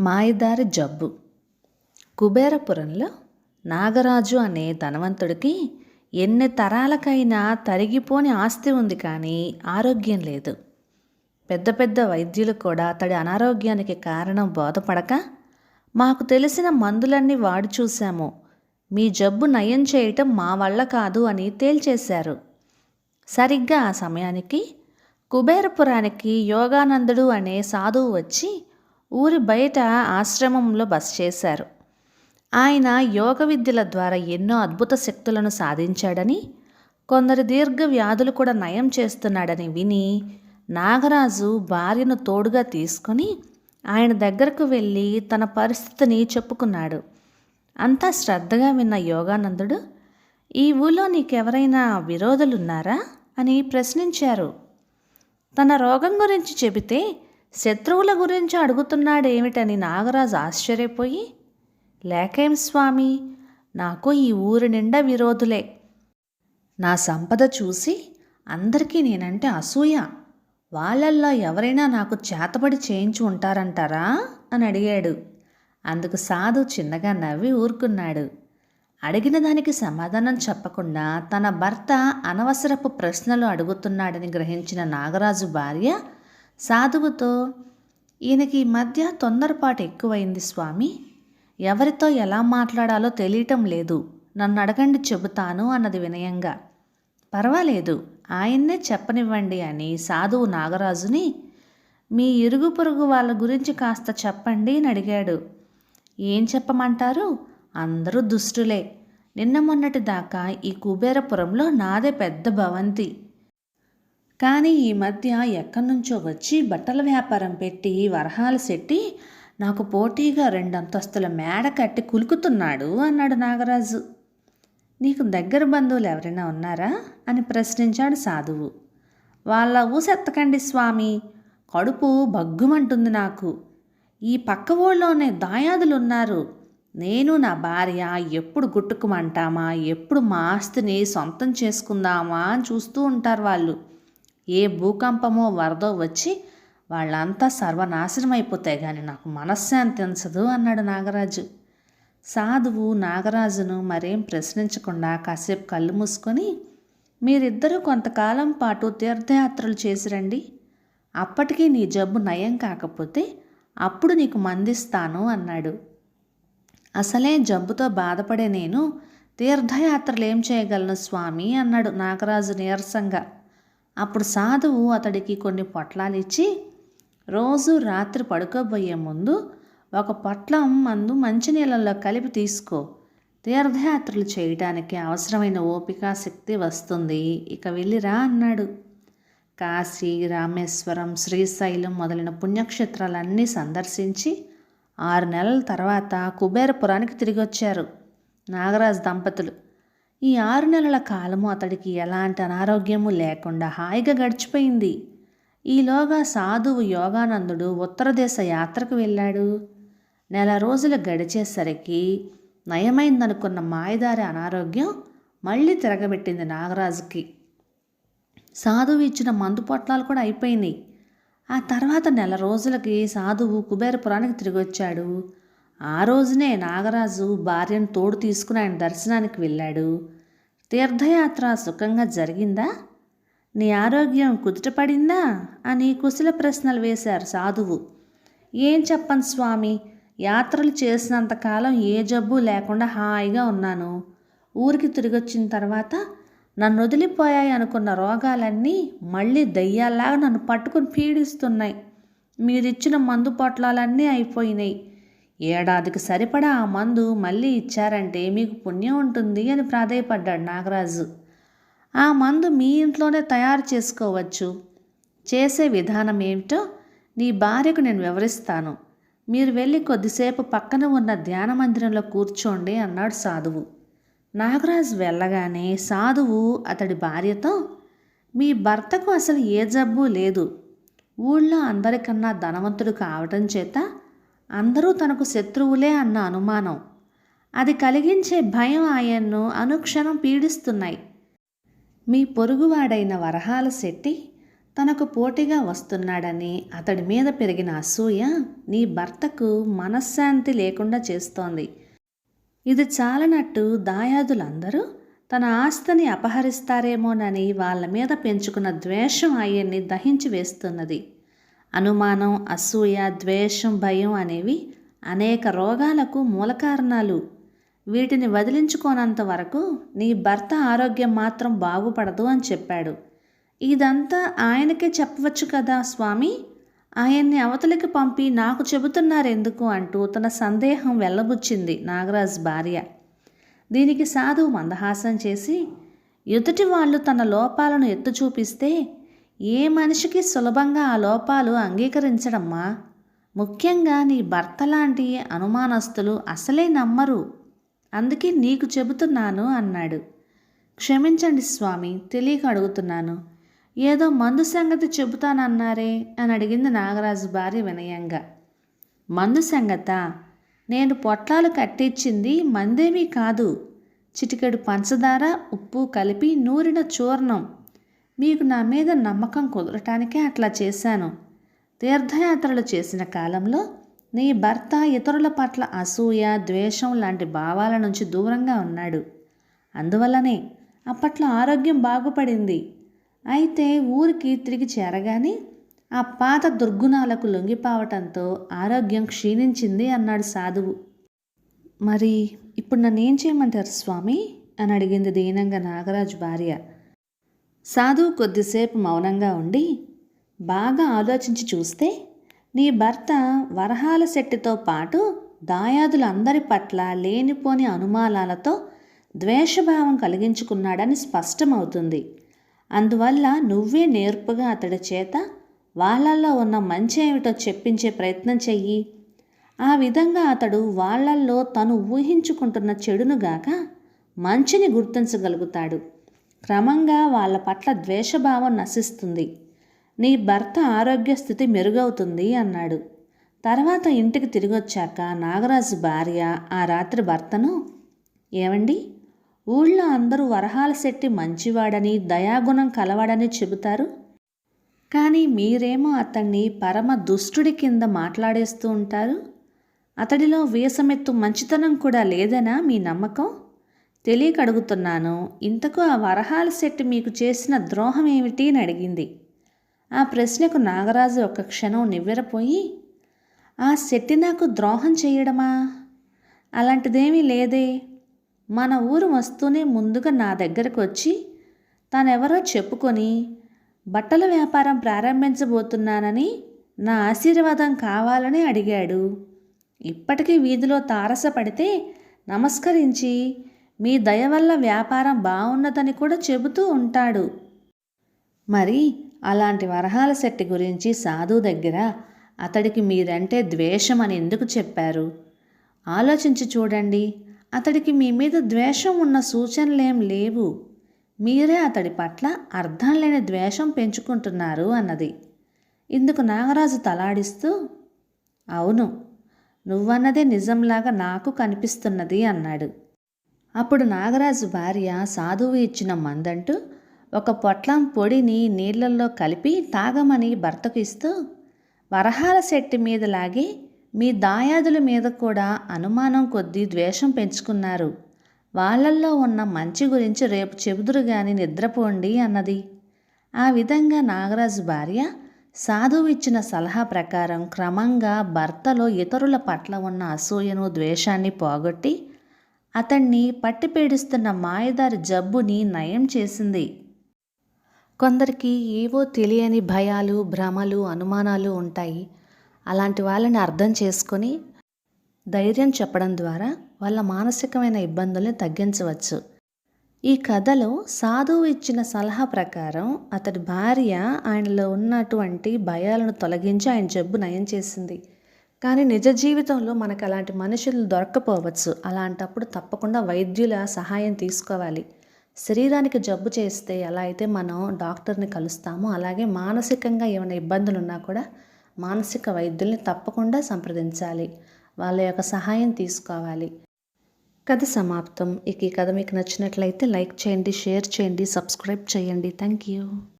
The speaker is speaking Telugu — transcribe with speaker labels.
Speaker 1: మాయదారి జబ్బు. కుబేరపురంలో నాగరాజు అనే ధనవంతుడికి ఎన్ని తరాలకైనా తరిగిపోని ఆస్తి ఉంది కానీ ఆరోగ్యం లేదు. పెద్ద పెద్ద వైద్యులు కూడా అతడి అనారోగ్యానికి కారణం బోధపడక మాకు తెలిసిన మందులన్నీ వాడి చూశాము. మీ జబ్బు నయం చేయటం మా వల్ల కాదు అని తేల్చేశారు. సరిగ్గా ఆ సమయానికి కుబేరపురానికి యోగానందుడు అనే సాధువు వచ్చి ఊరి బయట ఆశ్రమంలో బస చేశారు. ఆయన యోగ విద్యల ద్వారా ఎన్నో అద్భుత శక్తులను సాధించాడని కొందరి దీర్ఘ వ్యాధులు కూడా నయం చేస్తున్నాడని విని నాగరాజు భార్యను తోడుగా తీసుకొని ఆయన దగ్గరకు వెళ్ళి తన పరిస్థితిని చెప్పుకున్నాడు. అంతా శ్రద్ధగా విన్న యోగానందుడు ఈ ఊళ్ళో నీకెవరైనా విరోధులున్నారా? అని ప్రశ్నించారు. తన రోగం గురించి చెబితే శత్రువుల గురించి అడుగుతున్నాడేమిటని నాగరాజు ఆశ్చర్యపోయి లేకేం స్వామి నాకు ఈ ఊరి నిండా విరోధులే. నా సంపద చూసి అందరికీ నేనంటే అసూయ. వాళ్ళల్లో ఎవరైనా నాకు చేతబడి చేయించి ఉంటారంటారా? అని అడిగాడు. అందుకు సాధు చిన్నగా నవ్వి ఊరుకున్నాడు. అడిగిన దానికి సమాధానం చెప్పకుండా తన భర్త అనవసరపు ప్రశ్నలు అడుగుతున్నాడని గ్రహించిన నాగరాజు భార్య సాధువుతో ఈయనకి ఈ మధ్య తొందరపాటు ఎక్కువైంది స్వామి. ఎవరితో ఎలా మాట్లాడాలో తెలియటం లేదు. నన్ను అడగండి చెబుతాను అన్నది వినయంగా. పర్వాలేదు. ఆయన్నే చెప్పనివ్వండి అని సాధువు నాగరాజుని మీ ఇరుగు పొరుగు వాళ్ళ గురించి కాస్త చెప్పండి అని అడిగాడు. ఏం చెప్పమంటారు? అందరూ దుష్టులే. నిన్న మొన్నటి దాకా ఈ కుబేరపురంలో నాదే పెద్ద భవంతి. కానీ ఈ మధ్య ఎక్కడి నుంచో వచ్చి బట్టల వ్యాపారం పెట్టి వరహాలు సెట్టి నాకు పోటీగా రెండంతస్తుల మేడ కట్టి కులుకుతున్నాడు అన్నాడు నాగరాజు. నీకు దగ్గర బంధువులు ఎవరైనా ఉన్నారా? అని ప్రశ్నించాడు సాధువు. వాళ్ళ ఊసెత్తకండి స్వామి కడుపు బగ్గుమంటుంది నాకు. ఈ పక్క ఊళ్ళోనే దాయాదులు ఉన్నారు నేను నా భార్య ఎప్పుడు గుట్టుకుమంటామా? ఎప్పుడు మా ఆస్తిని సొంతం చేసుకుందామా? అని చూస్తూ ఉంటారు వాళ్ళు. ఏ భూకంపమో వరదో వచ్చి వాళ్ళంతా సర్వనాశనం అయిపోతాయి కానీ నాకు మనశ్శాంతి ఉంచదు అన్నాడు నాగరాజు. సాధువు నాగరాజును మరేం ప్రశ్నించకుండా కాసేపు కళ్ళు మూసుకొని మీరిద్దరూ కొంతకాలం పాటు తీర్థయాత్రలు చేసిరండి. అప్పటికీ నీ జబ్బు నయం కాకపోతే అప్పుడు నీకు మందిస్తాను అన్నాడు. అసలే జబ్బుతో బాధపడే నేను తీర్థయాత్రలు ఏం చేయగలను స్వామి అన్నాడు నాగరాజు నీరసంగా. అప్పుడు సాధువు అతడికి కొన్ని పొట్లాలు ఇచ్చి రోజు రాత్రి పడుకోబోయే ముందు ఒక పొట్లం మందు మంచినీళ్ళల్లో కలిపి తీసుకో. తీర్థయాత్రలు చేయడానికి అవసరమైన ఓపిక శక్తి వస్తుంది. ఇక వెళ్ళిరా అన్నాడు. కాశీ రామేశ్వరం శ్రీశైలం మొదలైన పుణ్యక్షేత్రాలన్నీ సందర్శించి ఆరు నెలల తర్వాత కుబేరపురానికి తిరిగి వచ్చారు నాగరాజు దంపతులు ఈ ఆరు నెలల కాలము అతడికి ఎలాంటి అనారోగ్యము లేకుండా హాయిగా గడిచిపోయింది. ఈలోగా సాధువు యోగానందుడు ఉత్తర దేశ యాత్రకు వెళ్ళాడు. నెల రోజులు గడిచేసరికి నయమైందనుకున్న మాయదారి అనారోగ్యం మళ్ళీ తిరగబెట్టింది నాగరాజుకి. సాధువు ఇచ్చిన మందు పొట్లాలు కూడా అయిపోయినాయి. ఆ తర్వాత నెల రోజులకి సాధువు కుబేరపురానికి తిరిగి వచ్చాడు ఆ రోజునే నాగరాజు భార్యను తోడు తీసుకుని ఆయన దర్శనానికి వెళ్ళాడు. తీర్థయాత్ర సుఖంగా జరిగిందా? నీ ఆరోగ్యం కుదుటపడిందా? అని కుశల ప్రశ్నలు వేశారు సాధువు. ఏం చెప్పను స్వామి? యాత్రలు చేసినంతకాలం ఏ జబ్బు లేకుండా హాయిగా ఉన్నాను. ఊరికి తిరిగొచ్చిన తర్వాత నన్ను వదిలిపోయాయి అనుకున్న రోగాలన్నీ మళ్ళీ దయ్యాల్లాగా నన్ను పట్టుకుని పీడిస్తున్నాయి. మీరిచ్చిన మందు పొట్లాలన్నీ అయిపోయినాయి. ఏడాదికి సరిపడా ఆ మందు మళ్ళీ ఇచ్చారంటే మీకు పుణ్యం ఉంటుంది అని ప్రాధేయపడ్డాడు నాగరాజు. ఆ మందు మీ ఇంట్లోనే తయారు చేసుకోవచ్చు. చేసే విధానం ఏమిటో నీ భార్యకు నేను వివరిస్తాను. మీరు వెళ్ళి కొద్దిసేపు పక్కన ఉన్న ధ్యాన మందిరంలో కూర్చోండి అన్నాడు సాధువు. నాగరాజు వెళ్ళగానే సాధువు అతడి భార్యతో మీ భర్తకు అసలు ఏ జబ్బు లేదు. ఊళ్ళో అందరికన్నా ధనవంతుడు కావటం చేత అందరూ తనకు శత్రువులే అన్న అనుమానం. అది కలిగించే భయం ఆయన్ను అనుక్షణం పీడిస్తున్నాయి. మీ పొరుగువాడైన వరహాల శెట్టి తనకు పోటీగా వస్తున్నాడని అతడి మీద పెరిగిన అసూయ నీ భర్తకు మనశ్శాంతి లేకుండా చేస్తోంది. ఇది చాలనట్టు దాయాదులందరూ తన ఆస్తిని అపహరిస్తారేమోనని వాళ్ళ మీద పెంచుకున్న ద్వేషం ఆయన్ని దహించి వేస్తున్నది. అనుమానం అసూయ ద్వేషం భయం అనేవి అనేక రోగాలకు మూల కారణాలు. వీటిని వదిలించుకోనంత వరకు నీ భర్త ఆరోగ్యం మాత్రం బాగుపడదు అని చెప్పాడు. ఇదంతా ఆయనకే చెప్పవచ్చు కదా స్వామి? ఆయన్ని అవతలికి పంపి నాకు చెబుతున్నారెందుకు అంటూ తన సందేహం వెళ్ళబుచ్చింది నాగరాజ్ భార్య. దీనికి సాధువు మందహాసం చేసి ఎదుటి వాళ్ళు తన లోపాలను ఎత్తు చూపిస్తే ఏ మనిషికి సులభంగా ఆ లోపాలు అంగీకరించడమ్మా? ముఖ్యంగా నీ భర్త లాంటి అనుమానస్తులు అసలే నమ్మరు. అందుకే నీకు చెబుతున్నాను అన్నాడు. క్షమించండి స్వామి తెలియక అడుగుతున్నాను. ఏదో మందు సంగతి చెబుతానన్నారే అని అడిగింది నాగరాజు భార్య వినయంగా. మందు సంగత? నేను పొట్లాలు కట్టించింది మందేమీ కాదు. చిటికెడు పంచదార ఉప్పు కలిపి నూరిన చూర్ణం. మీకు నా మీద నమ్మకం కుదరటానికే అట్లా చేశాను. తీర్థయాత్రలు చేసిన కాలంలో నీ భర్త ఇతరుల పట్ల అసూయ ద్వేషం లాంటి భావాల నుంచి దూరంగా ఉన్నాడు. అందువల్లనే అప్పట్లో ఆరోగ్యం బాగుపడింది. అయితే ఊరికి తిరిగి చేరగానే ఆ పాత దుర్గుణాలకు లొంగిపోవటంతో ఆరోగ్యం క్షీణించింది అన్నాడు సాధువు. మరి ఇప్పుడు నన్నేం చేయమంటారు స్వామి? అని అడిగింది దీనంగా నాగరాజు భార్య. సాధువు కొద్దిసేపు మౌనంగా ఉండి బాగా ఆలోచించి చూస్తే నీ భర్త వరహాల శెట్టితో పాటు దాయాదులందరి పట్ల లేనిపోని అనుమానాలతో ద్వేషభావం కలిగించుకున్నాడని స్పష్టమవుతుంది. అందువల్ల నువ్వే నేర్పుగా అతడి చేత వాళ్ళల్లో ఉన్న మంచి ఏమిటో చెప్పించే ప్రయత్నం చెయ్యి. ఆ విధంగా అతడు వాళ్ళల్లో తను ఊహించుకుంటున్న చెడునుగాక మంచిని గుర్తించగలుగుతాడు. క్రమంగా వాళ్ళ పట్ల ద్వేషభావం నశిస్తుంది. నీ భర్త ఆరోగ్య స్థితి మెరుగవుతుంది అన్నాడు. తర్వాత ఇంటికి తిరిగొచ్చాక నాగరాజు భార్య ఆ రాత్రి భర్తను ఏమండి ఊళ్ళో అందరూ వరహాల శెట్టి మంచివాడని దయాగుణం కలవాడని చెబుతారు? కానీ మీరేమో అతన్ని పరమ దుష్టుడి కింద మాట్లాడేస్తూ ఉంటారు? అతడిలో వీసమెత్తు మంచితనం కూడా లేదనా మీ నమ్మకం? తెలియక అడుగుతున్నాను ఇంతకు ఆ వరహాల శెట్టి మీకు చేసిన ద్రోహం ఏమిటి అని అడిగింది. ఆ ప్రశ్నకు నాగరాజు ఒక క్షణం నివ్వెరపోయి ఆ శెట్టి నాకు ద్రోహం చేయడమా? అలాంటిదేమీ లేదే. మన ఊరు వస్తూనే ముందుగా నా దగ్గరకు వచ్చి తానెవరో చెప్పుకొని బట్టల వ్యాపారం ప్రారంభించబోతున్నానని నా ఆశీర్వాదం కావాలని అడిగాడు. ఇప్పటికీ వీధిలో తారసపడితే నమస్కరించి మీ దయ వల్ల వ్యాపారం బాగున్నదని కూడా చెబుతూ ఉంటాడు. మరి అలాంటి వరహాల శెట్టి గురించి సాధువు దగ్గర అతడికి మీరంటే ద్వేషం అని ఎందుకు చెప్పారు? ఆలోచించి చూడండి. అతడికి మీ మీద ద్వేషం ఉన్న సూచనలేం లేవు. మీరే అతడి పట్ల అర్థం లేని ద్వేషం పెంచుకుంటున్నారు అన్నది. ఇందుకు నాగరాజు తలాడిస్తూ అవును నువ్వన్నదే నిజంలాగా నాకు కనిపిస్తున్నది అన్నాడు. అప్పుడు నాగరాజు భార్య సాధువు ఇచ్చిన మందంటూ ఒక పొట్లం పొడిని నీళ్ళల్లో కలిపి తాగమని భర్తకు ఇస్తూ వరహాల శెట్టి మీద లాగి మీ దాయాదుల మీద కూడా అనుమానం కొద్దీ ద్వేషం పెంచుకున్నారు. వాళ్ళల్లో ఉన్న మంచి గురించి రేపు చెబుదురు గాని నిద్రపోండి అన్నది. ఆ విధంగా నాగరాజు భార్య సాధువు ఇచ్చిన సలహా ప్రకారం క్రమంగా భర్తలో ఇతరుల పట్ల ఉన్న అసూయను ద్వేషాన్ని పోగొట్టి అతన్ని పట్టిపీడిస్తున్న మాయదారి జబ్బుని నయం చేసింది. కొందరికి ఏవో తెలియని భయాలు భ్రమలు అనుమానాలు ఉంటాయి. అలాంటి వాళ్ళని అర్థం చేసుకొని ధైర్యం చెప్పడం ద్వారా వాళ్ళ మానసికమైన ఇబ్బందుల్ని తగ్గించవచ్చు. ఈ కథలో సాధువు ఇచ్చిన సలహా ప్రకారం అతడి భార్య ఆయనలో ఉన్నటువంటి భయాలను తొలగించి ఆయన జబ్బు నయం చేసింది. కానీ నిజ జీవితంలో మనకు అలాంటి మనుషులు దొరకపోవచ్చు. అలాంటప్పుడు తప్పకుండా వైద్యుల సహాయం తీసుకోవాలి. శరీరానికి జబ్బు చేస్తే ఎలా అయితే మనం డాక్టర్ని కలుస్తామో అలాగే మానసికంగా ఏమైనా ఇబ్బందులు ఉన్నా కూడా మానసిక వైద్యుల్ని తప్పకుండా సంప్రదించాలి. వాళ్ళ యొక్క సహాయం తీసుకోవాలి. కథ సమాప్తం. ఇక ఈ కథ మీకు నచ్చినట్లయితే లైక్ చేయండి షేర్ చేయండి సబ్స్క్రైబ్ చేయండి. Thank you.